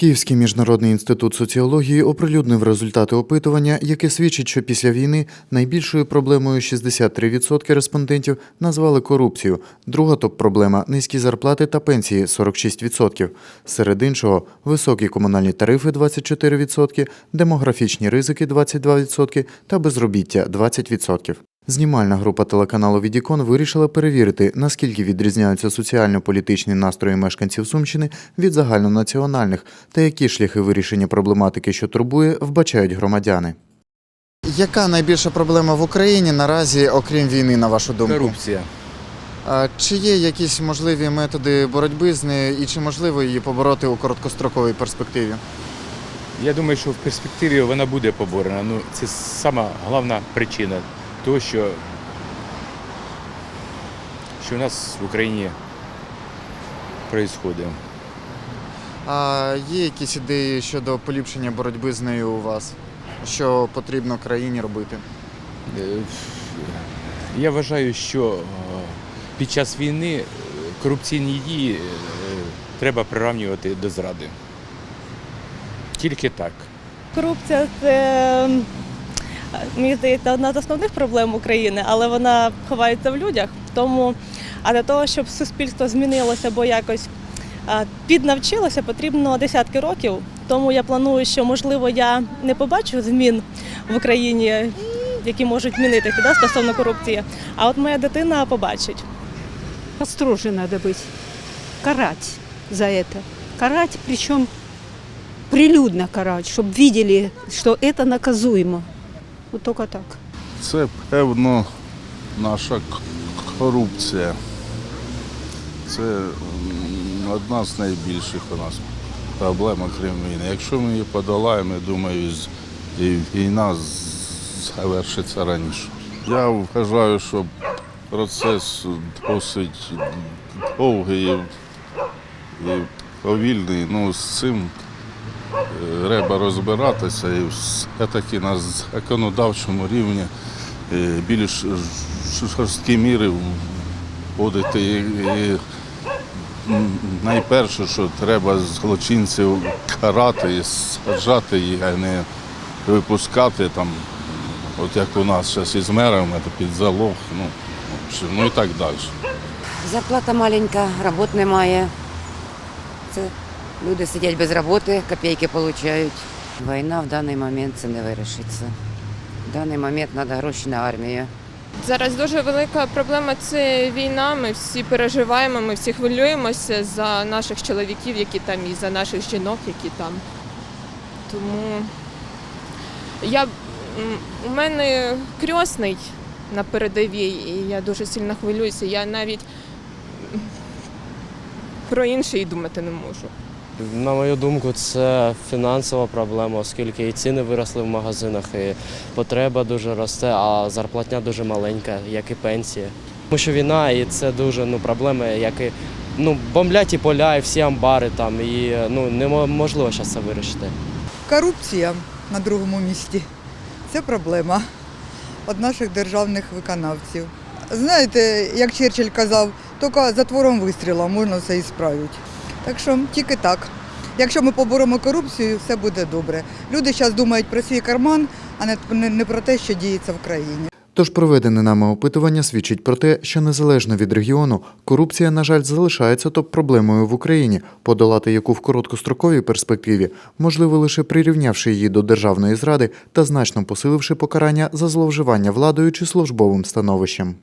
Київський міжнародний інститут соціології оприлюднив результати опитування, яке свідчить, що після війни найбільшою проблемою 63% респондентів назвали корупцію. Друга топ-проблема низькі зарплати та пенсії 46%. Серед іншого високі комунальні тарифи 24%, демографічні ризики 22% та безробіття 20%. Знімальна група телеканалу Відікон вирішила перевірити, наскільки відрізняються соціально-політичні настрої мешканців Сумщини від загальнонаціональних та які шляхи вирішення проблематики, що турбує, вбачають громадяни. Яка найбільша проблема в Україні наразі, окрім війни, на вашу думку? Корупція. А чи є якісь можливі методи боротьби з нею і чи можливо її побороти у короткостроковій перспективі? Я думаю, що в перспективі вона буде поборена. Ну, це сама головна причина того, що, що у нас в Україні відбувається. А є якісь ідеї щодо поліпшення боротьби з нею у вас? Що потрібно країні робити? Е, Я вважаю, що е, під час війни е, корупційні дії треба приравнювати до зради. Тільки так. Корупція це мені здається одна з основних проблем України, але вона ховається в людях. Тому, а для того, щоб суспільство змінилося або якось а, піднавчилося, потрібно десятки років. Тому я планую, що можливо я не побачу змін в Україні, які можуть змінитися да, стосовно корупції. А от моя дитина побачить. Построже надо быть. Карать за это. Карать, причем прилюдно карать, чтобы видели, что это наказуемо. Вот только так. Це певно наша корупція. Це одна з найбільших у нас проблем, окрім війни. Якщо ми її подолаємо, я думаю, і війна завершиться раніше. Я вважаю, що процес досить довгий і повільний. Ну, з цим треба розбиратися і все-таки на законодавчому рівні е, більш жорсткі міри вводити. І, найперше, що треба злочинців карати і саджати а не випускати там, от як у нас зараз із мерами, то під залог, ну, ну і так далі. Зарплата маленька, робот немає. Це люди сидять без роботи, копійки отримують. Війна в даний момент це не вирішиться. В даний момент треба гроші на армію. Зараз дуже велика проблема це війна. Ми всі переживаємо, ми всі хвилюємося за наших чоловіків, які там, і за наших жінок, які там. Тому я, у мене крьосний на передовій, і я дуже сильно хвилююся. Я навіть про інше і думати не можу. На мою думку, це фінансова проблема, оскільки і ціни виросли в магазинах, і потреба дуже росте, а зарплатня дуже маленька, як і пенсія. Тому що війна, і це дуже ну, проблеми, які ну, бомблять і поля, і всі амбари там, і ну, неможливо зараз це вирішити. Корупція на другому місці це проблема від наших державних виконавців. Знаєте, як Черчилль казав, тільки затвором вистріла можна все і справити. Так що тільки так. Якщо ми поборемо корупцію, все буде добре. Люди зараз думають про свій карман, а не, про те, що діється в країні. Тож проведене нами опитування свідчить про те, що незалежно від регіону, корупція, на жаль, залишається топ-проблемою в Україні, подолати яку в короткостроковій перспективі можливо лише прирівнявши її до державної зради та значно посиливши покарання за зловживання владою чи службовим становищем.